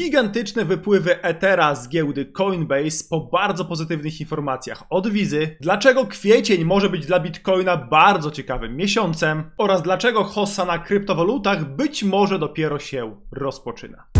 Gigantyczne wypływy Ethera z giełdy Coinbase po bardzo pozytywnych informacjach od Wizy. Dlaczego kwiecień może być dla Bitcoina bardzo ciekawym miesiącem oraz dlaczego hossa na kryptowalutach być może dopiero się rozpoczyna.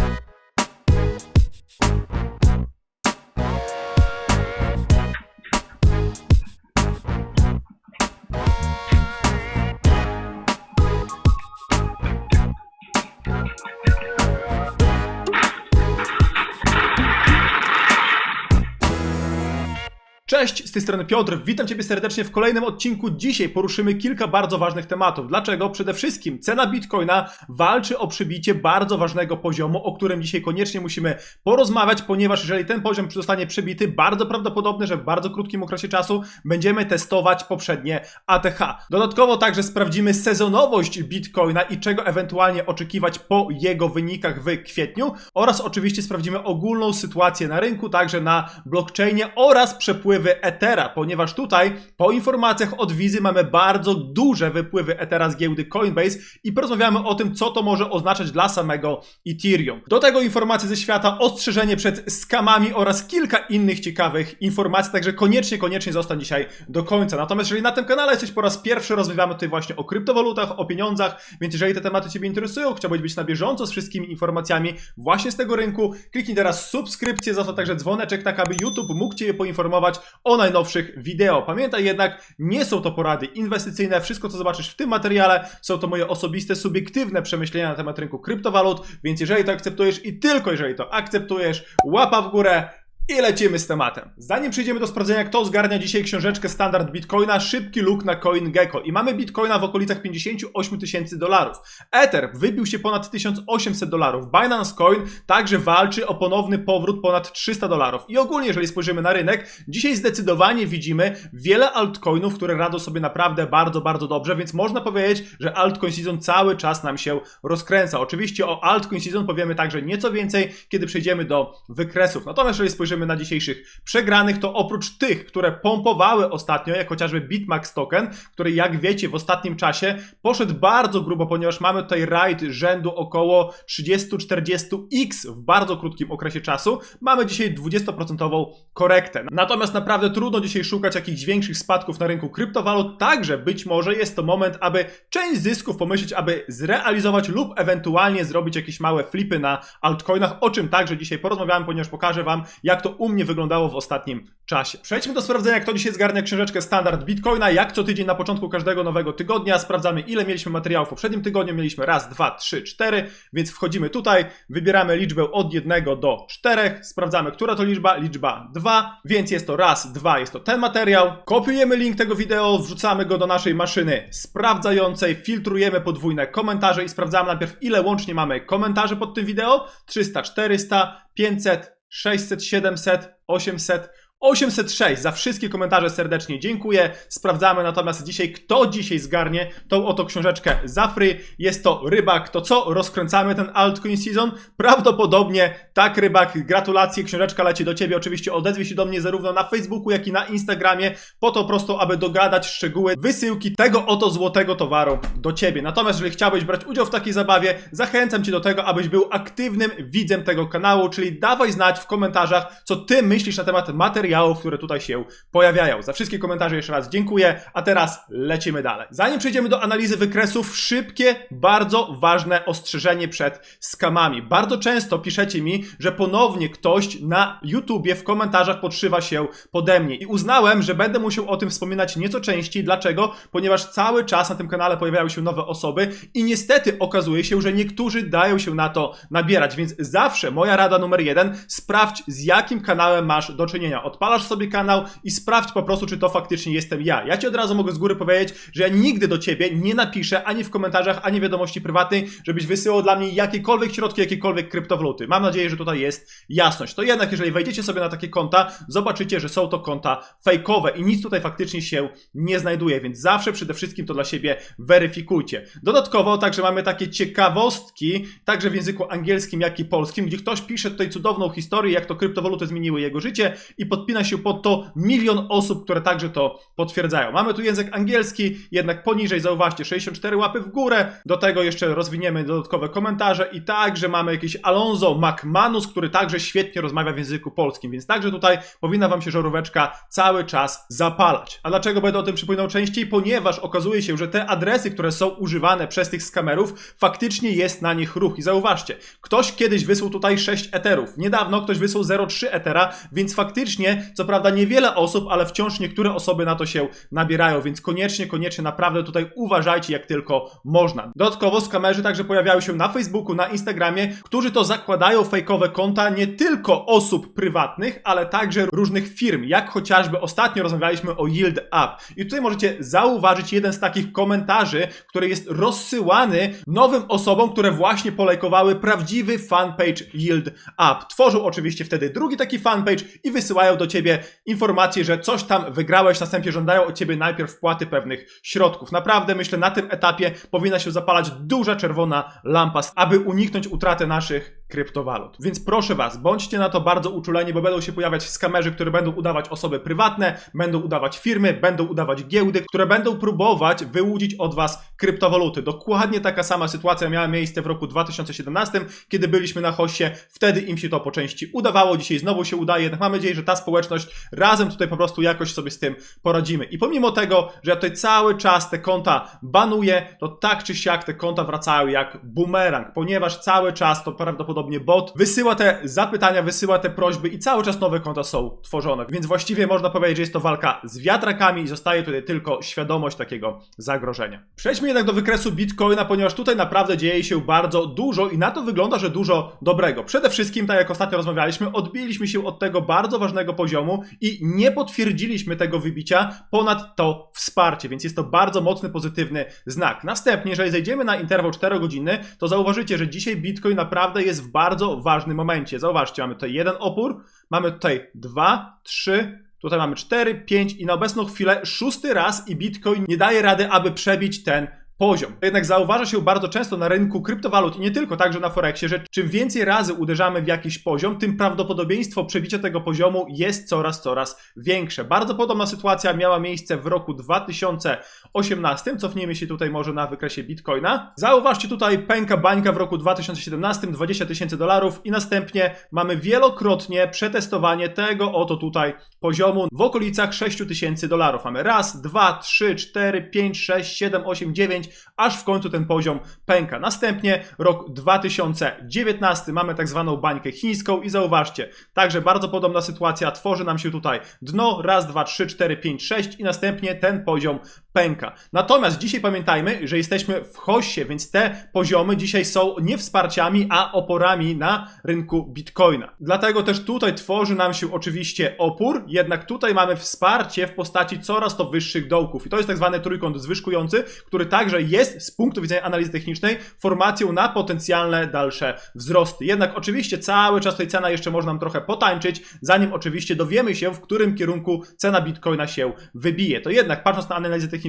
Cześć, z tej strony Piotr, witam Ciebie serdecznie w kolejnym odcinku. Dzisiaj poruszymy kilka bardzo ważnych tematów. Dlaczego? Przede wszystkim cena Bitcoina walczy o przybicie bardzo ważnego poziomu, o którym dzisiaj koniecznie musimy porozmawiać, ponieważ jeżeli ten poziom zostanie przebity, bardzo prawdopodobne, że w bardzo krótkim okresie czasu będziemy testować poprzednie ATH. Dodatkowo także sprawdzimy sezonowość Bitcoina i czego ewentualnie oczekiwać po jego wynikach w kwietniu oraz oczywiście sprawdzimy ogólną sytuację na rynku, także na blockchainie oraz przepływy Ethera, ponieważ tutaj po informacjach od Wizy mamy bardzo duże wypływy Ethera z giełdy Coinbase i porozmawiamy o tym, co to może oznaczać dla samego Ethereum. Do tego informacje ze świata, ostrzeżenie przed skamami oraz kilka innych ciekawych informacji, także koniecznie, koniecznie zostań dzisiaj do końca. Natomiast jeżeli na tym kanale jesteś po raz pierwszy, rozmawiamy tutaj właśnie o kryptowalutach, o pieniądzach, więc jeżeli te tematy Ciebie interesują, chciałbyś być na bieżąco z wszystkimi informacjami właśnie z tego rynku, kliknij teraz subskrypcję, zostaw także dzwoneczek, tak aby YouTube mógł Cię poinformować o najnowszych wideo. Pamiętaj jednak, nie są to porady inwestycyjne, wszystko co zobaczysz w tym materiale są to moje osobiste, subiektywne przemyślenia na temat rynku kryptowalut, więc jeżeli to akceptujesz i tylko jeżeli to akceptujesz, łapa w górę, i lecimy z tematem. Zanim przejdziemy do sprawdzenia, kto zgarnia dzisiaj książeczkę standard Bitcoina, szybki look na CoinGecko. I mamy Bitcoina w okolicach 58 tysięcy dolarów. Ether wybił się ponad 1800 dolarów. Binance Coin także walczy o ponowny powrót ponad 300 dolarów. I ogólnie, jeżeli spojrzymy na rynek, dzisiaj zdecydowanie widzimy wiele altcoinów, które radzą sobie naprawdę bardzo, bardzo dobrze, więc można powiedzieć, że altcoin season cały czas nam się rozkręca. Oczywiście o altcoin season powiemy także nieco więcej, kiedy przejdziemy do wykresów. Natomiast jeżeli spojrzymy na dzisiejszych przegranych, to oprócz tych, które pompowały ostatnio, jak chociażby Bitmax token, który jak wiecie w ostatnim czasie poszedł bardzo grubo, ponieważ mamy tutaj raid rzędu około 30-40x w bardzo krótkim okresie czasu, mamy dzisiaj 20% korektę. Natomiast naprawdę trudno dzisiaj szukać jakichś większych spadków na rynku kryptowalut, także być może jest to moment, aby część zysków pomyśleć, aby zrealizować lub ewentualnie zrobić jakieś małe flipy na altcoinach, o czym także dzisiaj porozmawiałem, ponieważ pokażę Wam, jak to u mnie wyglądało w ostatnim czasie. Przejdźmy do sprawdzenia, kto dzisiaj zgarnia książeczkę standard Bitcoina. Jak co tydzień na początku każdego nowego tygodnia sprawdzamy, ile mieliśmy materiałów w poprzednim tygodniu. Mieliśmy raz, dwa, trzy, cztery, więc wchodzimy tutaj, wybieramy liczbę od jednego do czterech, sprawdzamy, która to liczba, liczba dwa, więc jest to raz, dwa, jest to ten materiał. Kopiujemy link tego wideo, wrzucamy go do naszej maszyny sprawdzającej, filtrujemy podwójne komentarze i sprawdzamy najpierw, ile łącznie mamy komentarzy pod tym wideo. 300, 400, 500, 600, 700, 800, 806. Za wszystkie komentarze serdecznie dziękuję. Sprawdzamy natomiast dzisiaj, kto dzisiaj zgarnie tą oto książeczkę za free. Jest to Rybak. To co? Rozkręcamy ten altcoin season? Prawdopodobnie tak, Rybak. Gratulacje. Książeczka leci do Ciebie. Oczywiście odezwij się do mnie zarówno na Facebooku, jak i na Instagramie, po to prosto, aby dogadać szczegóły wysyłki tego oto złotego towaru do Ciebie. Natomiast jeżeli chciałbyś brać udział w takiej zabawie, zachęcam Cię do tego, abyś był aktywnym widzem tego kanału, czyli dawaj znać w komentarzach, co Ty myślisz na temat materiału materiałów, które tutaj się pojawiają. Za wszystkie komentarze jeszcze raz dziękuję, a teraz lecimy dalej. Zanim przejdziemy do analizy wykresów, szybkie, bardzo ważne ostrzeżenie przed skamami. Bardzo często piszecie mi, że ponownie ktoś na YouTubie w komentarzach podszywa się pode mnie i uznałem, że będę musiał o tym wspominać nieco częściej. Dlaczego? Ponieważ cały czas na tym kanale pojawiają się nowe osoby i niestety okazuje się, że niektórzy dają się na to nabierać, więc zawsze moja rada numer jeden, sprawdź z jakim kanałem masz do czynienia. Odpalasz sobie kanał i sprawdź po prostu, czy to faktycznie jestem ja. Ja ci od razu mogę z góry powiedzieć, że ja nigdy do ciebie nie napiszę ani w komentarzach, ani wiadomości prywatnej, żebyś wysyłał dla mnie jakiekolwiek środki, jakiekolwiek kryptowaluty. Mam nadzieję, że tutaj jest jasność. To jednak, jeżeli wejdziecie sobie na takie konta, zobaczycie, że są to konta fejkowe i nic tutaj faktycznie się nie znajduje, więc zawsze przede wszystkim to dla siebie weryfikujcie. Dodatkowo także mamy takie ciekawostki, także w języku angielskim, jak i polskim, gdzie ktoś pisze tutaj cudowną historię, jak to kryptowaluty zmieniły jego życie i podpisuje podpina się pod to milion osób, które także to potwierdzają. Mamy tu język angielski, jednak poniżej zauważcie 64 łapy w górę, do tego jeszcze rozwiniemy dodatkowe komentarze i także mamy jakiś Alonso McManus, który także świetnie rozmawia w języku polskim, więc także tutaj powinna Wam się żaróweczka cały czas zapalać. A dlaczego będę o tym przypominał częściej? Ponieważ okazuje się, że te adresy, które są używane przez tych skamerów, faktycznie jest na nich ruch. I zauważcie, ktoś kiedyś wysłał tutaj 6 eterów, niedawno ktoś wysłał 0,3 etera, więc faktycznie, co prawda niewiele osób, ale wciąż niektóre osoby na to się nabierają, więc koniecznie, koniecznie naprawdę tutaj uważajcie jak tylko można. Dodatkowo skamerzy także pojawiają się na Facebooku, na Instagramie, którzy to zakładają fejkowe konta nie tylko osób prywatnych, ale także różnych firm, jak chociażby ostatnio rozmawialiśmy o Yield Up. I tutaj możecie zauważyć jeden z takich komentarzy, który jest rozsyłany nowym osobom, które właśnie polajkowały prawdziwy fanpage Yield Up. Tworzą oczywiście wtedy drugi taki fanpage i wysyłają do ciebie informacje, że coś tam wygrałeś, następnie żądają od ciebie najpierw wpłaty pewnych środków. Naprawdę myślę, na tym etapie powinna się zapalać duża czerwona lampa, aby uniknąć utraty naszych kryptowalut. Więc proszę Was, bądźcie na to bardzo uczuleni, bo będą się pojawiać skamerzy, które będą udawać osoby prywatne, będą udawać firmy, będą udawać giełdy, które będą próbować wyłudzić od Was kryptowaluty. Dokładnie taka sama sytuacja miała miejsce w roku 2017, kiedy byliśmy na hoście. Wtedy im się to po części udawało, dzisiaj znowu się udaje, jednak mam nadzieję, że ta społeczność razem tutaj po prostu jakoś sobie z tym poradzimy. I pomimo tego, że ja tutaj cały czas te konta banuję, to tak czy siak te konta wracają jak bumerang, ponieważ cały czas to prawdopodobnie bot wysyła te zapytania, wysyła te prośby i cały czas nowe konta są tworzone. Więc właściwie można powiedzieć, że jest to walka z wiatrakami i zostaje tutaj tylko świadomość takiego zagrożenia. Przejdźmy jednak do wykresu Bitcoina, ponieważ tutaj naprawdę dzieje się bardzo dużo i na to wygląda, że dużo dobrego. Przede wszystkim, tak jak ostatnio rozmawialiśmy, odbiliśmy się od tego bardzo ważnego poziomu i nie potwierdziliśmy tego wybicia ponad to wsparcie, więc jest to bardzo mocny, pozytywny znak. Następnie, jeżeli zejdziemy na interwał 4 godziny, to zauważycie, że dzisiaj Bitcoin naprawdę jest w bardzo ważnym momencie. Zauważcie, mamy tutaj jeden opór, mamy tutaj dwa, trzy, tutaj mamy cztery, pięć i na obecną chwilę szósty raz i Bitcoin nie daje rady, aby przebić ten poziom. Jednak zauważa się bardzo często na rynku kryptowalut i nie tylko, także na Forexie, że czym więcej razy uderzamy w jakiś poziom, tym prawdopodobieństwo przebicia tego poziomu jest coraz, coraz większe. Bardzo podobna sytuacja miała miejsce w roku 2018. Cofnijmy się tutaj może na wykresie Bitcoina. Zauważcie tutaj pęka bańka w roku 2017, 20 tysięcy dolarów i następnie mamy wielokrotnie przetestowanie tego oto tutaj poziomu w okolicach 6 tysięcy dolarów. Mamy raz, dwa, trzy, cztery, pięć, sześć, siedem, osiem, dziewięć, aż w końcu ten poziom pęka. Następnie rok 2019 mamy tak zwaną bańkę chińską i zauważcie, także bardzo podobna sytuacja, tworzy nam się tutaj dno, raz, dwa, trzy, cztery, pięć, sześć i następnie ten poziom pęka. Natomiast dzisiaj pamiętajmy, że jesteśmy w hoście, więc te poziomy dzisiaj są nie wsparciami, a oporami na rynku Bitcoina. Dlatego też tutaj tworzy nam się oczywiście opór, jednak tutaj mamy wsparcie w postaci coraz to wyższych dołków. I to jest tak zwany trójkąt zwyżkujący, który także jest z punktu widzenia analizy technicznej formacją na potencjalne dalsze wzrosty. Jednak oczywiście cały czas tej cena jeszcze można trochę potańczyć, zanim oczywiście dowiemy się, w którym kierunku cena Bitcoina się wybije. To jednak patrząc na analizę techniczną,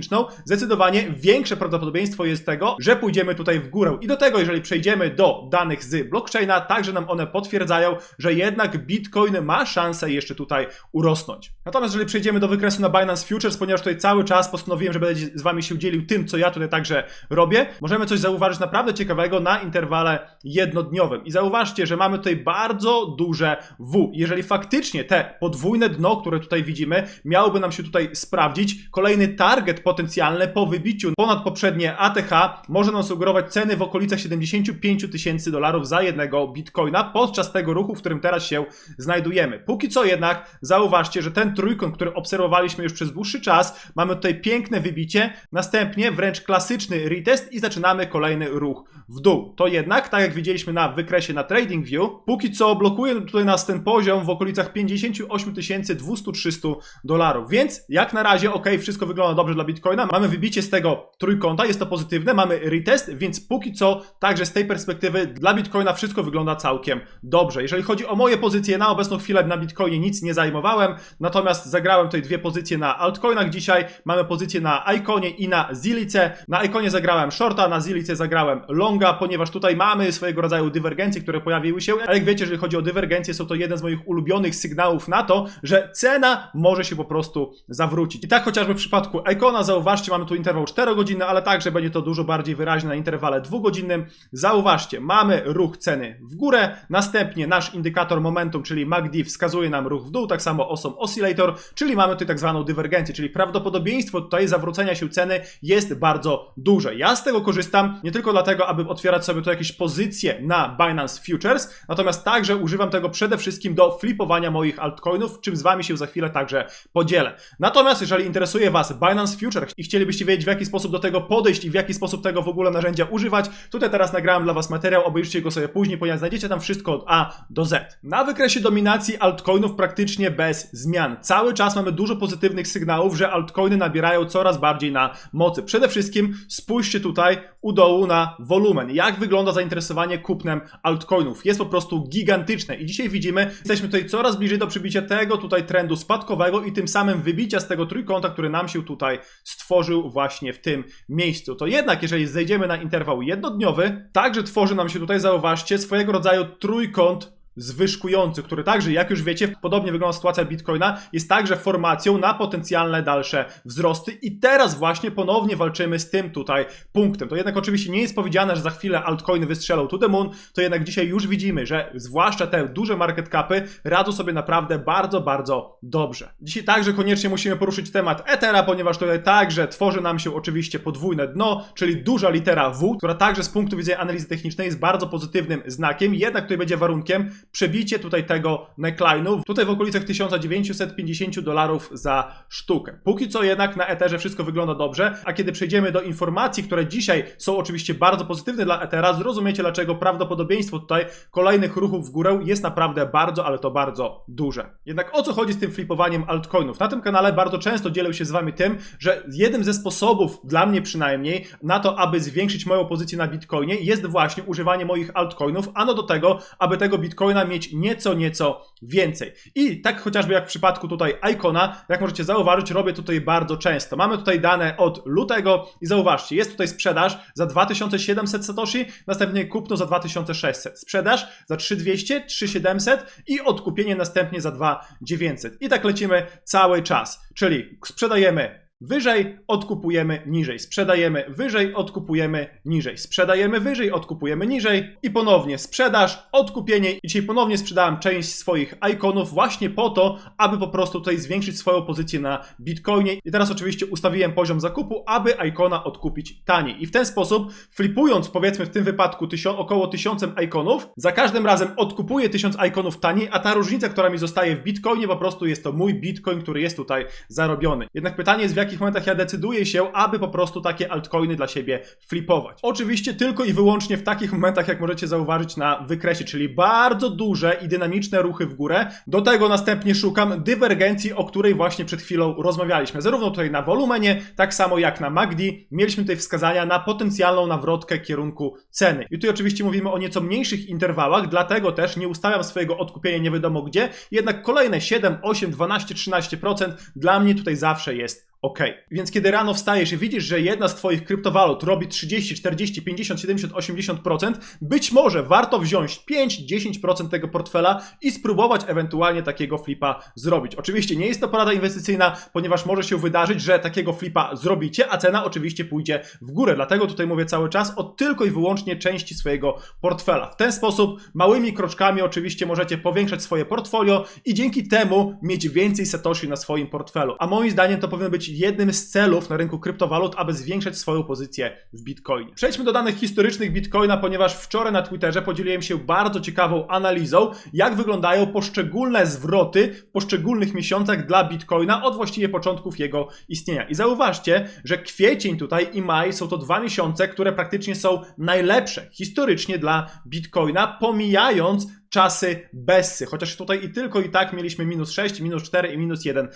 zdecydowanie większe prawdopodobieństwo jest tego, że pójdziemy tutaj w górę. I do tego, jeżeli przejdziemy do danych z blockchaina, także nam one potwierdzają, że jednak Bitcoin ma szansę jeszcze tutaj urosnąć. Natomiast jeżeli przejdziemy do wykresu na Binance Futures, ponieważ tutaj cały czas postanowiłem, że będę z Wami się dzielił tym, co ja tutaj także robię, możemy coś zauważyć naprawdę ciekawego na interwale jednodniowym. I zauważcie, że mamy tutaj bardzo duże W. Jeżeli faktycznie te podwójne dno, które tutaj widzimy, miałoby nam się tutaj sprawdzić, kolejny target potencjalny po wybiciu ponad poprzednie ATH może nam sugerować ceny w okolicach 75 tysięcy dolarów za jednego bitcoina podczas tego ruchu, w którym teraz się znajdujemy. Póki co jednak zauważcie, że ten trójkąt, który obserwowaliśmy już przez dłuższy czas, mamy tutaj piękne wybicie, następnie wręcz klasyczny retest i zaczynamy kolejny ruch w dół. To jednak, tak jak widzieliśmy na wykresie na TradingView, póki co blokuje tutaj nas ten poziom w okolicach 58 200-300 dolarów. Więc jak na razie, ok, wszystko wygląda dobrze dla Bitcoina. Mamy wybicie z tego trójkąta, jest to pozytywne, mamy retest, więc póki co także z tej perspektywy dla Bitcoina wszystko wygląda całkiem dobrze. Jeżeli chodzi o moje pozycje, na obecną chwilę na Bitcoinie nic nie zajmowałem, natomiast zagrałem tutaj dwie pozycje na altcoinach dzisiaj. Mamy pozycję na Iconie i na Zilice. Na Iconie zagrałem shorta, na Zilice zagrałem longa, ponieważ tutaj mamy swojego rodzaju dywergencje, które pojawiły się. A jak wiecie, jeżeli chodzi o dywergencje, są to jeden z moich ulubionych sygnałów na to, że cena może się po prostu zawrócić. I tak chociażby w przypadku Icona, zauważcie, mamy tu interwał 4 godziny, ale także będzie to dużo bardziej wyraźne na interwale 2-godzinnym. Zauważcie, mamy ruch ceny w górę, następnie nasz indykator momentum, czyli MACD wskazuje nam ruch w dół, tak samo Awesome Oscillator, czyli mamy tutaj tak zwaną dywergencję, czyli prawdopodobieństwo tutaj zawrócenia się ceny jest bardzo duże. Ja z tego korzystam nie tylko dlatego, aby otwierać sobie tu jakieś pozycje na Binance Futures, natomiast także używam tego przede wszystkim do flipowania moich altcoinów, czym z Wami się za chwilę także podzielę. Natomiast jeżeli interesuje Was Binance Futures i chcielibyście wiedzieć w jaki sposób do tego podejść i w jaki sposób tego w ogóle narzędzia używać, tutaj teraz nagrałem dla Was materiał, obejrzyjcie go sobie później, ponieważ znajdziecie tam wszystko od A do Z. Na wykresie dominacji altcoinów praktycznie bez zmian. Cały czas mamy dużo pozytywnych sygnałów, że altcoiny nabierają coraz bardziej na mocy. Przede wszystkim spójrzcie tutaj u dołu na wolumen. Jak wygląda zainteresowanie kupnem altcoinów? Jest po prostu gigantyczne i dzisiaj widzimy, jesteśmy tutaj coraz bliżej do przybicia tego tutaj trendu spadkowego i tym samym wybicia z tego trójkąta, który nam się tutaj stworzył właśnie w tym miejscu. To jednak, jeżeli zejdziemy na interwał jednodniowy, także tworzy nam się tutaj, zauważcie, swojego rodzaju trójkąt zwyżkujący, który także, jak już wiecie, podobnie wygląda sytuacja Bitcoina, jest także formacją na potencjalne dalsze wzrosty i teraz właśnie ponownie walczymy z tym tutaj punktem. To jednak oczywiście nie jest powiedziane, że za chwilę altcoiny wystrzelą to the moon, to jednak dzisiaj już widzimy, że zwłaszcza te duże market capy radzą sobie naprawdę bardzo, bardzo dobrze. Dzisiaj także koniecznie musimy poruszyć temat Ethera, ponieważ tutaj także tworzy nam się oczywiście podwójne dno, czyli duża litera W, która także z punktu widzenia analizy technicznej jest bardzo pozytywnym znakiem, jednak tutaj będzie warunkiem przebicie tutaj tego neckline'u, tutaj w okolicach 1950 dolarów za sztukę. Póki co jednak na Etherze wszystko wygląda dobrze, a kiedy przejdziemy do informacji, które dzisiaj są oczywiście bardzo pozytywne dla Ethera, zrozumiecie dlaczego prawdopodobieństwo tutaj kolejnych ruchów w górę jest naprawdę bardzo, ale to bardzo duże. Jednak o co chodzi z tym flipowaniem altcoinów? Na tym kanale bardzo często dzielę się z wami tym, że jednym ze sposobów, dla mnie przynajmniej, na to, aby zwiększyć moją pozycję na Bitcoinie jest właśnie używanie moich altcoinów, ano do tego, aby tego Bitcoina mieć nieco, nieco więcej. I tak chociażby jak w przypadku tutaj Icona, jak możecie zauważyć, robię tutaj bardzo często. Mamy tutaj dane od lutego i zauważcie, jest tutaj sprzedaż za 2700 satoshi, następnie kupno za 2600. Sprzedaż za 3200, 3700 i odkupienie następnie za 2900. I tak lecimy cały czas. Czyli sprzedajemy Wyżej odkupujemy niżej, sprzedajemy wyżej, odkupujemy niżej, sprzedajemy wyżej, odkupujemy niżej i ponownie sprzedaż, odkupienie. I dzisiaj ponownie sprzedałem część swoich ikonów właśnie po to, aby po prostu tutaj zwiększyć swoją pozycję na Bitcoinie. I teraz oczywiście ustawiłem poziom zakupu, aby ikona odkupić taniej. I w ten sposób, flipując powiedzmy w tym wypadku około 1000 ikonów, za każdym razem odkupuję 1000 ikonów taniej, a ta różnica, która mi zostaje w Bitcoinie, po prostu jest to mój Bitcoin, który jest tutaj zarobiony. Jednak pytanie jest w jakim jakich momentach ja decyduję się, aby po prostu takie altcoiny dla siebie flipować. Oczywiście tylko i wyłącznie w takich momentach, jak możecie zauważyć na wykresie, czyli bardzo duże i dynamiczne ruchy w górę. Do tego następnie szukam dywergencji, o której właśnie przed chwilą rozmawialiśmy. Zarówno tutaj na wolumenie, tak samo jak na MACD. Mieliśmy tutaj wskazania na potencjalną nawrotkę kierunku ceny. I tutaj oczywiście mówimy o nieco mniejszych interwałach, dlatego też nie ustawiam swojego odkupienia nie wiadomo gdzie, jednak kolejne 7, 8, 12, 13% dla mnie tutaj zawsze jest OK. Więc kiedy rano wstajesz i widzisz, że jedna z Twoich kryptowalut robi 30, 40, 50, 70, 80%, być może warto wziąć 5-10% tego portfela i spróbować ewentualnie takiego flipa zrobić. Oczywiście nie jest to porada inwestycyjna, ponieważ może się wydarzyć, że takiego flipa zrobicie, a cena oczywiście pójdzie w górę. Dlatego tutaj mówię cały czas o tylko i wyłącznie części swojego portfela. W ten sposób małymi kroczkami oczywiście możecie powiększać swoje portfolio i dzięki temu mieć więcej satoshi na swoim portfelu. A moim zdaniem to powinno być jednym z celów na rynku kryptowalut, aby zwiększać swoją pozycję w Bitcoinie. Przejdźmy do danych historycznych Bitcoina, ponieważ wczoraj na Twitterze podzieliłem się bardzo ciekawą analizą, jak wyglądają poszczególne zwroty w poszczególnych miesiącach dla Bitcoina od właściwie początków jego istnienia. I zauważcie, że kwiecień tutaj i maj są to dwa miesiące, które praktycznie są najlepsze historycznie dla Bitcoina, pomijając czasy Bessy, chociaż tutaj i tylko i tak mieliśmy minus 6, minus 4 i minus 1%.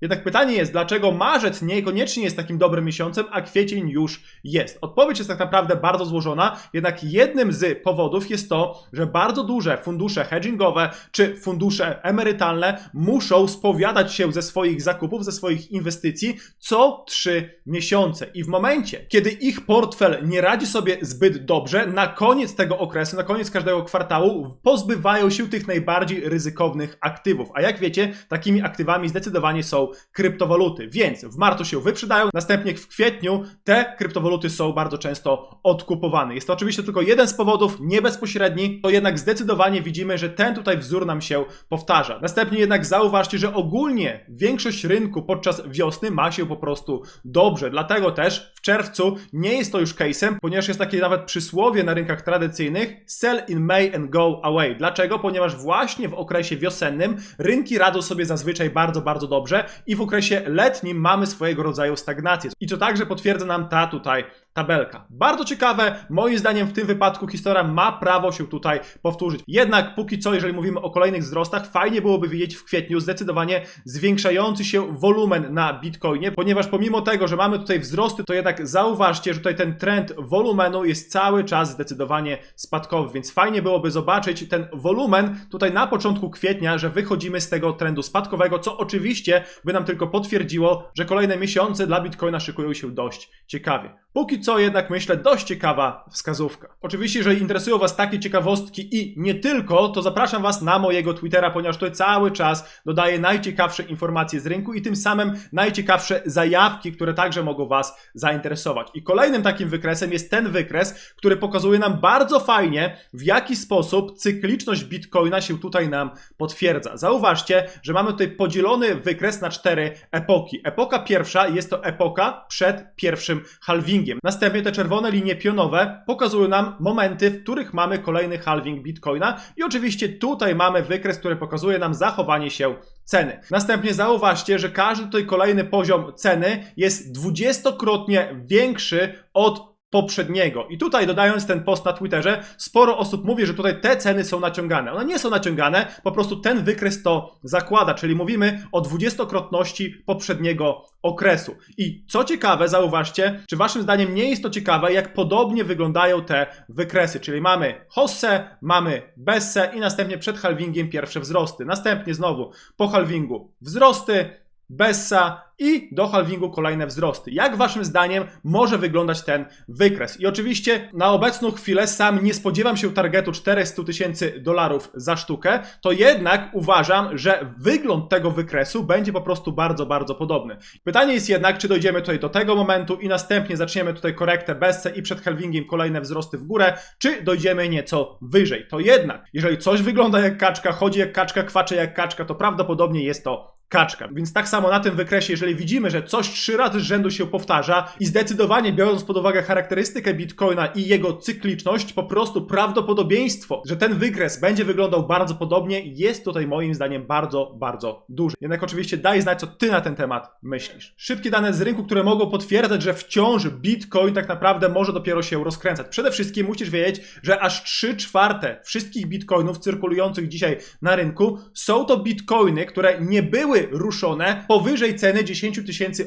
Jednak pytanie jest, dlaczego marzec niekoniecznie jest takim dobrym miesiącem, a kwiecień już jest? Odpowiedź jest tak naprawdę bardzo złożona, jednak jednym z powodów jest to, że bardzo duże fundusze hedgingowe czy fundusze emerytalne muszą spowiadać się ze swoich zakupów, ze swoich inwestycji co 3 miesiące. I w momencie, kiedy ich portfel nie radzi sobie zbyt dobrze, na koniec tego okresu, na koniec każdego kwartału pozbywają się tych najbardziej ryzykownych aktywów. A jak wiecie, takimi aktywami zdecydowanie są kryptowaluty. Więc w marcu się wyprzedają, następnie w kwietniu te kryptowaluty są bardzo często odkupowane. Jest to oczywiście tylko jeden z powodów, nie bezpośredni, to jednak zdecydowanie widzimy, że ten tutaj wzór nam się powtarza. Następnie jednak zauważcie, że ogólnie większość rynku podczas wiosny ma się po prostu dobrze. Dlatego też w czerwcu nie jest to już case'em, ponieważ jest takie nawet przysłowie na rynkach tradycyjnych sell in May and go away. Dlaczego? Ponieważ właśnie w okresie wiosennym rynki radzą sobie zazwyczaj bardzo, bardzo dobrze i w okresie letnim mamy swojego rodzaju stagnację. I co także potwierdza nam ta tutaj tabelka. Bardzo ciekawe, moim zdaniem w tym wypadku historia ma prawo się tutaj powtórzyć. Jednak póki co, jeżeli mówimy o kolejnych wzrostach, fajnie byłoby widzieć w kwietniu zdecydowanie zwiększający się wolumen na Bitcoinie, ponieważ pomimo tego, że mamy tutaj wzrosty, to jednak zauważcie, że tutaj ten trend wolumenu jest cały czas zdecydowanie spadkowy, więc fajnie byłoby zobaczyć ten wolumen tutaj na początku kwietnia, że wychodzimy z tego trendu spadkowego, co oczywiście by nam tylko potwierdziło, że kolejne miesiące dla Bitcoina szykują się dość ciekawie. Póki co jednak myślę dość ciekawa wskazówka. Oczywiście, jeżeli interesują Was takie ciekawostki i nie tylko, to zapraszam Was na mojego Twittera, ponieważ tutaj cały czas dodaję najciekawsze informacje z rynku i tym samym najciekawsze zajawki, które także mogą Was zainteresować. I kolejnym takim wykresem jest ten wykres, który pokazuje nam bardzo fajnie, w jaki sposób cykliczność Bitcoina się tutaj nam potwierdza. Zauważcie, że mamy tutaj podzielony wykres na cztery epoki. Epoka pierwsza jest to epoka przed pierwszym halvingiem. Następnie te czerwone linie pionowe pokazują nam momenty, w których mamy kolejny halving Bitcoina i oczywiście tutaj mamy wykres, który pokazuje nam zachowanie się ceny. Następnie zauważcie, że każdy tutaj kolejny poziom ceny jest dwudziestokrotnie większy od poprzedniego. I tutaj dodając ten post na Twitterze, sporo osób mówi, że tutaj te ceny są naciągane. One nie są naciągane, po prostu ten wykres to zakłada, czyli mówimy o dwudziestokrotności poprzedniego okresu. I co ciekawe, zauważcie, czy waszym zdaniem nie jest to ciekawe, jak podobnie wyglądają te wykresy, czyli mamy hossę, mamy bessę i następnie przed halvingiem pierwsze wzrosty. Następnie znowu po halvingu wzrosty, Bessa i do halvingu kolejne wzrosty. Jak waszym zdaniem może wyglądać ten wykres? I oczywiście na obecną chwilę sam nie spodziewam się targetu 400 tysięcy dolarów za sztukę, to jednak uważam, że wygląd tego wykresu będzie po prostu bardzo, bardzo podobny. Pytanie jest jednak, czy dojdziemy tutaj do tego momentu i następnie zaczniemy tutaj korektę Besse i przed halvingiem kolejne wzrosty w górę, czy dojdziemy nieco wyżej. To jednak, jeżeli coś wygląda jak kaczka, chodzi jak kaczka, kwacze jak kaczka, to prawdopodobnie jest to kaczka. Więc tak samo na tym wykresie, jeżeli widzimy, że coś trzy razy z rzędu się powtarza i zdecydowanie biorąc pod uwagę charakterystykę Bitcoina i jego cykliczność, po prostu prawdopodobieństwo, że ten wykres będzie wyglądał bardzo podobnie, jest tutaj moim zdaniem bardzo, bardzo duże. Jednak oczywiście daj znać, co ty na ten temat myślisz. Szybkie dane z rynku, które mogą potwierdzać, że wciąż Bitcoin tak naprawdę może dopiero się rozkręcać. Przede wszystkim musisz wiedzieć, że aż 3 czwarte wszystkich Bitcoinów cyrkulujących dzisiaj na rynku są to Bitcoiny, które nie były ruszone powyżej ceny 10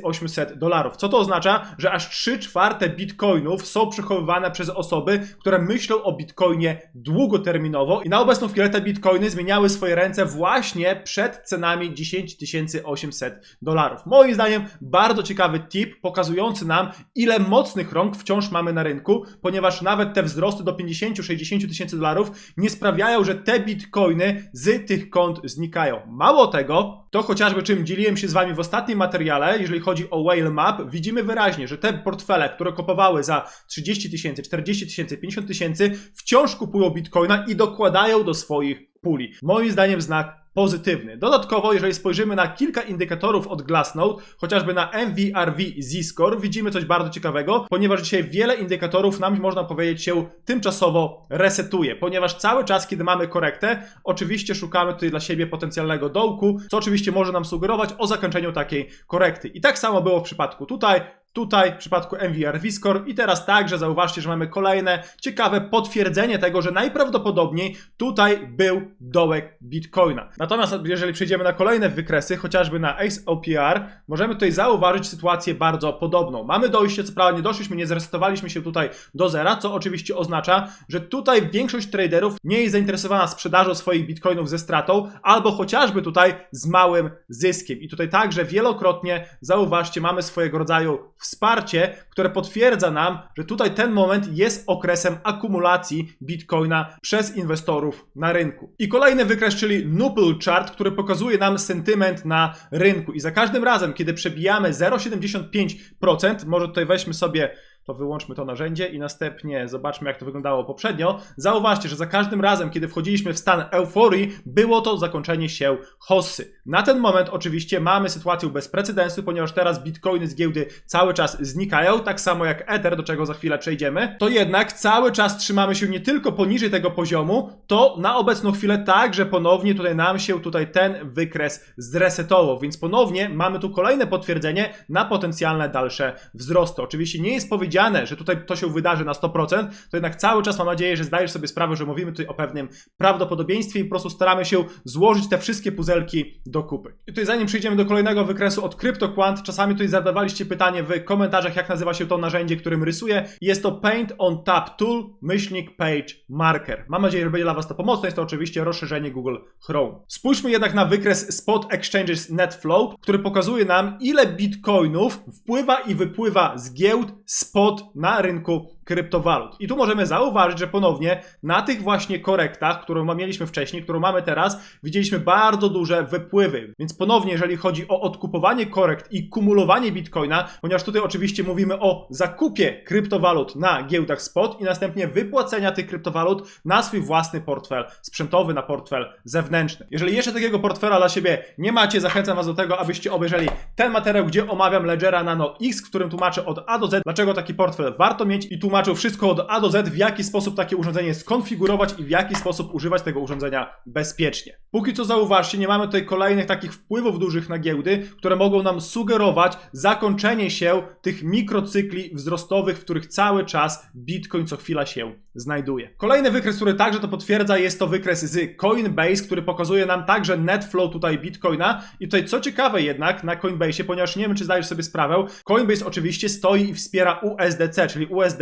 800 dolarów. Co to oznacza? Że aż 3 czwarte bitcoinów są przechowywane przez osoby, które myślą o bitcoinie długoterminowo i na obecną chwilę te bitcoiny zmieniały swoje ręce właśnie przed cenami 10 800 dolarów. Moim zdaniem bardzo ciekawy tip pokazujący nam, ile mocnych rąk wciąż mamy na rynku, ponieważ nawet te wzrosty do 50-60 tysięcy dolarów nie sprawiają, że te bitcoiny z tych kont znikają. Mało tego, to chociażby czym dzieliłem się z Wami w ostatnim materiale, jeżeli chodzi o Whale Map, widzimy wyraźnie, że te portfele, które kupowały za 30 tysięcy, 40 tysięcy, 50 tysięcy, wciąż kupują bitcoina i dokładają do swoich puli. Moim zdaniem znak pozytywny. Dodatkowo, jeżeli spojrzymy na kilka indykatorów od Glassnode, chociażby na MVRV Z-Score, widzimy coś bardzo ciekawego, ponieważ dzisiaj wiele indykatorów nam, można powiedzieć, się tymczasowo resetuje, ponieważ cały czas, kiedy mamy korektę, oczywiście szukamy tutaj dla siebie potencjalnego dołku, co oczywiście może nam sugerować o zakończeniu takiej korekty. I tak samo było w przypadku tutaj, tutaj w przypadku MVR Viscore i teraz także zauważcie, że mamy kolejne ciekawe potwierdzenie tego, że najprawdopodobniej tutaj był dołek Bitcoina. Natomiast jeżeli przejdziemy na kolejne wykresy, chociażby na Ace OPR, możemy tutaj zauważyć sytuację bardzo podobną. Mamy dojście, co prawda nie doszliśmy, nie zresetowaliśmy się tutaj do zera, co oczywiście oznacza, że tutaj większość traderów nie jest zainteresowana sprzedażą swoich bitcoinów ze stratą, albo chociażby tutaj z małym zyskiem. I tutaj także wielokrotnie zauważcie, mamy swojego rodzaju wsparcie, które potwierdza nam, że tutaj ten moment jest okresem akumulacji bitcoina przez inwestorów na rynku. I kolejny wykres, czyli Nupl Chart, który pokazuje nam sentyment na rynku. I za każdym razem, kiedy przebijamy 0,75%, może tutaj weźmy sobie to wyłączmy to narzędzie i następnie zobaczmy, jak to wyglądało poprzednio. Zauważcie, że za każdym razem, kiedy wchodziliśmy w stan euforii, było to zakończenie się hossy. Na ten moment oczywiście mamy sytuację bez precedensu, ponieważ teraz bitcoiny z giełdy cały czas znikają, tak samo jak Ether, do czego za chwilę przejdziemy. To jednak cały czas trzymamy się nie tylko poniżej tego poziomu, to na obecną chwilę także ponownie tutaj nam się tutaj ten wykres zresetował, więc ponownie mamy tu kolejne potwierdzenie na potencjalne dalsze wzrosty. Oczywiście nie jest powiedziane, że tutaj to się wydarzy na 100%, to jednak cały czas mam nadzieję, że zdajesz sobie sprawę, że mówimy tutaj o pewnym prawdopodobieństwie i po prostu staramy się złożyć te wszystkie puzelki do kupy. I tutaj zanim przejdziemy do kolejnego wykresu od CryptoQuant, czasami tutaj zadawaliście pytanie w komentarzach, jak nazywa się to narzędzie, którym rysuję. Jest to Paint on Tap Tool, myślnik Page Marker. Mam nadzieję, że będzie dla Was to pomocne. Jest to oczywiście rozszerzenie Google Chrome. Spójrzmy jednak na wykres Spot Exchanges Net Flow, który pokazuje nam, ile bitcoinów wpływa i wypływa z giełd spot na rynku kryptowalut. I tu możemy zauważyć, że ponownie na tych właśnie korektach, którą mieliśmy wcześniej, którą mamy teraz, widzieliśmy bardzo duże wypływy. Więc ponownie, jeżeli chodzi o odkupowanie korekt i kumulowanie bitcoina, ponieważ tutaj oczywiście mówimy o zakupie kryptowalut na giełdach spot i następnie wypłacenia tych kryptowalut na swój własny portfel sprzętowy, na portfel zewnętrzny. Jeżeli jeszcze takiego portfela dla siebie nie macie, zachęcam Was do tego, abyście obejrzeli ten materiał, gdzie omawiam Ledgera Nano X, w którym tłumaczę od A do Z, dlaczego taki portfel warto mieć i tłumaczę wszystko od A do Z, w jaki sposób takie urządzenie skonfigurować i w jaki sposób używać tego urządzenia bezpiecznie. Póki co zauważcie, nie mamy tutaj kolejnych takich wpływów dużych na giełdy, które mogą nam sugerować zakończenie się tych mikrocykli wzrostowych, w których cały czas Bitcoin co chwila się znajduje. Kolejny wykres, który także to potwierdza, jest to wykres z Coinbase, który pokazuje nam także net flow tutaj Bitcoina. I tutaj co ciekawe jednak na Coinbase, ponieważ nie wiem, czy zdajesz sobie sprawę, Coinbase oczywiście stoi i wspiera USDC, czyli USD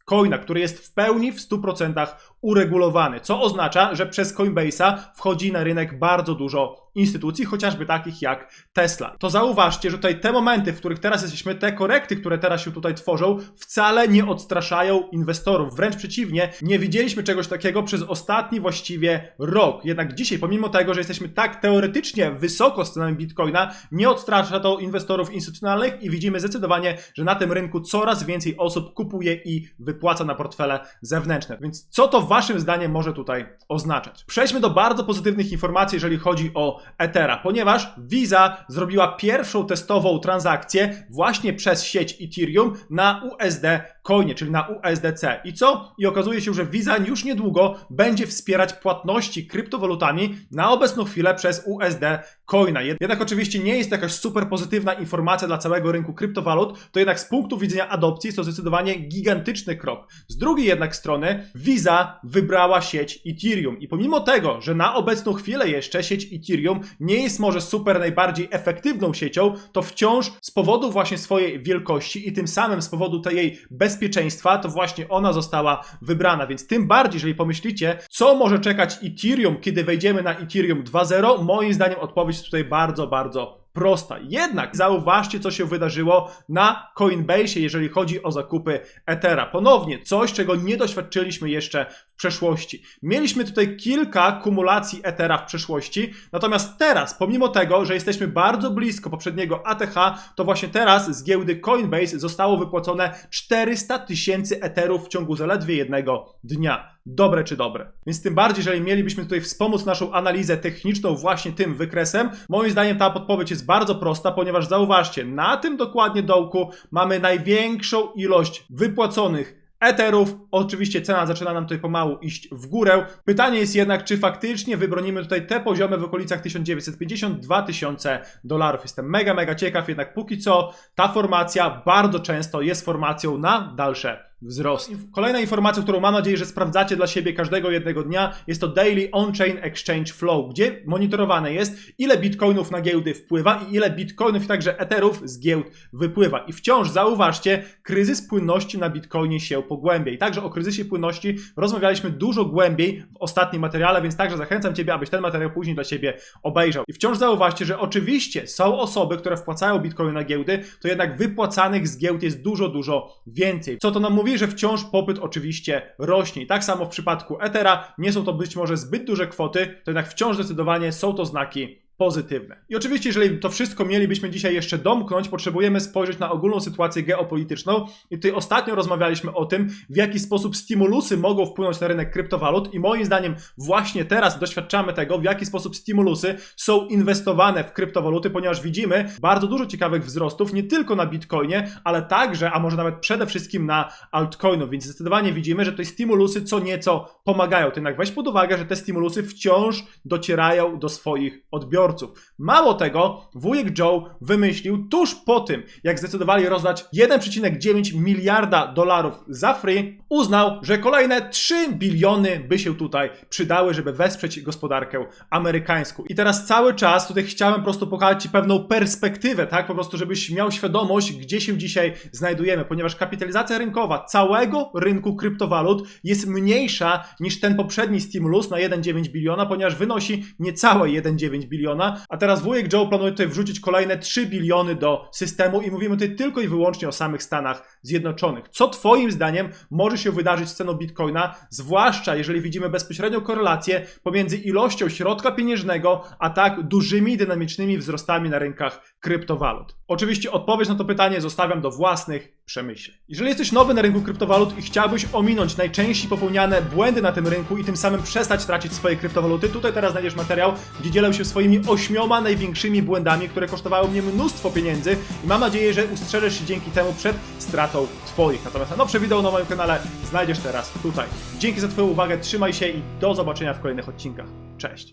coina, który jest w pełni w 100% uregulowany, co oznacza, że przez Coinbase'a wchodzi na rynek bardzo dużo instytucji, chociażby takich jak Tesla. To zauważcie, że tutaj te momenty, w których teraz jesteśmy, te korekty, które teraz się tutaj tworzą, wcale nie odstraszają inwestorów. Wręcz przeciwnie, nie widzieliśmy czegoś takiego przez ostatni właściwie rok. Jednak dzisiaj, pomimo tego, że jesteśmy tak teoretycznie wysoko z cenami Bitcoina, nie odstrasza to inwestorów instytucjonalnych i widzimy zdecydowanie, że na tym rynku coraz więcej osób kupuje i wypłaca na portfele zewnętrzne. Więc co to waszym zdaniem może tutaj oznaczać? Przejdźmy do bardzo pozytywnych informacji, jeżeli chodzi o Ethera, ponieważ Visa zrobiła pierwszą testową transakcję właśnie przez sieć Ethereum na USD Coinie, czyli na USDC. I co? I okazuje się, że Visa już niedługo będzie wspierać płatności kryptowalutami na obecną chwilę przez USD Coina. Jednak oczywiście nie jest to jakaś super pozytywna informacja dla całego rynku kryptowalut, to jednak z punktu widzenia adopcji jest to zdecydowanie gigantyczny krok. Z drugiej jednak strony Visa wybrała sieć Ethereum i pomimo tego, że na obecną chwilę jeszcze sieć Ethereum nie jest może super najbardziej efektywną siecią, to wciąż z powodu właśnie swojej wielkości i tym samym z powodu tej jej bezpieczeństwa, to właśnie ona została wybrana. Więc tym bardziej, jeżeli pomyślicie, co może czekać Ethereum, kiedy wejdziemy na Ethereum 2.0, moim zdaniem odpowiedź jest tutaj bardzo, bardzo prosta. Jednak zauważcie, co się wydarzyło na Coinbase, jeżeli chodzi o zakupy Ethera. Ponownie coś, czego nie doświadczyliśmy jeszcze w przeszłości. Mieliśmy tutaj kilka kumulacji Ethera w przeszłości, natomiast teraz, pomimo tego, że jesteśmy bardzo blisko poprzedniego ATH, to właśnie teraz z giełdy Coinbase zostało wypłacone 400 tysięcy Etherów w ciągu zaledwie jednego dnia. Dobre czy dobre? Więc tym bardziej, jeżeli mielibyśmy tutaj wspomóc naszą analizę techniczną właśnie tym wykresem, moim zdaniem ta podpowiedź jest bardzo prosta, ponieważ zauważcie, na tym dokładnie dołku mamy największą ilość wypłaconych Etherów. Oczywiście cena zaczyna nam tutaj pomału iść w górę. Pytanie jest jednak, czy faktycznie wybronimy tutaj te poziomy w okolicach 1950-2000 dolarów. Jestem mega, mega ciekaw, jednak póki co ta formacja bardzo często jest formacją na dalsze wzrost. Kolejna informacja, którą mam nadzieję, że sprawdzacie dla siebie każdego jednego dnia, jest to Daily On-Chain Exchange Flow, gdzie monitorowane jest, ile bitcoinów na giełdy wpływa i ile bitcoinów i także etherów z giełd wypływa. I wciąż zauważcie, kryzys płynności na bitcoinie się pogłębia. I także o kryzysie płynności rozmawialiśmy dużo głębiej w ostatnim materiale, więc także zachęcam Ciebie, abyś ten materiał później dla siebie obejrzał. I wciąż zauważcie, że oczywiście są osoby, które wpłacają bitcoiny na giełdy, to jednak wypłacanych z giełd jest dużo, dużo więcej. Co to nam mówi? Że wciąż popyt oczywiście rośnie. I tak samo w przypadku Ethera, nie są to być może zbyt duże kwoty, to jednak wciąż zdecydowanie są to znaki pozytywne. I oczywiście, jeżeli to wszystko mielibyśmy dzisiaj jeszcze domknąć, potrzebujemy spojrzeć na ogólną sytuację geopolityczną. I tutaj ostatnio rozmawialiśmy o tym, w jaki sposób stimulusy mogą wpłynąć na rynek kryptowalut, i moim zdaniem właśnie teraz doświadczamy tego, w jaki sposób stimulusy są inwestowane w kryptowaluty, ponieważ widzimy bardzo dużo ciekawych wzrostów, nie tylko na bitcoinie, ale także, a może nawet przede wszystkim na altcoinu, więc zdecydowanie widzimy, że te stimulusy co nieco pomagają. Jednak weź pod uwagę, że te stimulusy wciąż docierają do swoich odbiorców. Mało tego, wujek Joe wymyślił tuż po tym, jak zdecydowali rozdać 1,9 miliarda dolarów za free, uznał, że kolejne 3 biliony by się tutaj przydały, żeby wesprzeć gospodarkę amerykańską. I teraz cały czas tutaj chciałem po prostu pokazać Ci pewną perspektywę, tak? Po prostu, żebyś miał świadomość, gdzie się dzisiaj znajdujemy, ponieważ kapitalizacja rynkowa całego rynku kryptowalut jest mniejsza niż ten poprzedni stimulus na 1,9 biliona, ponieważ wynosi niecałe 1,9 biliona, a teraz wujek Joe planuje tutaj wrzucić kolejne 3 biliony do systemu i mówimy tutaj tylko i wyłącznie o samych Stanach Zjednoczonych. Co Twoim zdaniem może się wydarzyć z ceną bitcoina, zwłaszcza jeżeli widzimy bezpośrednią korelację pomiędzy ilością środka pieniężnego, a tak dużymi, dynamicznymi wzrostami na rynkach kryptowalut? Oczywiście odpowiedź na to pytanie zostawiam do własnych przemyśleń. Jeżeli jesteś nowy na rynku kryptowalut i chciałbyś ominąć najczęściej popełniane błędy na tym rynku i tym samym przestać tracić swoje kryptowaluty, tutaj teraz znajdziesz materiał, gdzie dzielę się swoimi ośmioma największymi błędami, które kosztowały mnie mnóstwo pieniędzy i mam nadzieję, że ustrzeżesz się dzięki temu przed stratą Twoich. Natomiast najnowsze wideo na moim kanale znajdziesz teraz tutaj. Dzięki za Twoją uwagę, trzymaj się i do zobaczenia w kolejnych odcinkach. Cześć!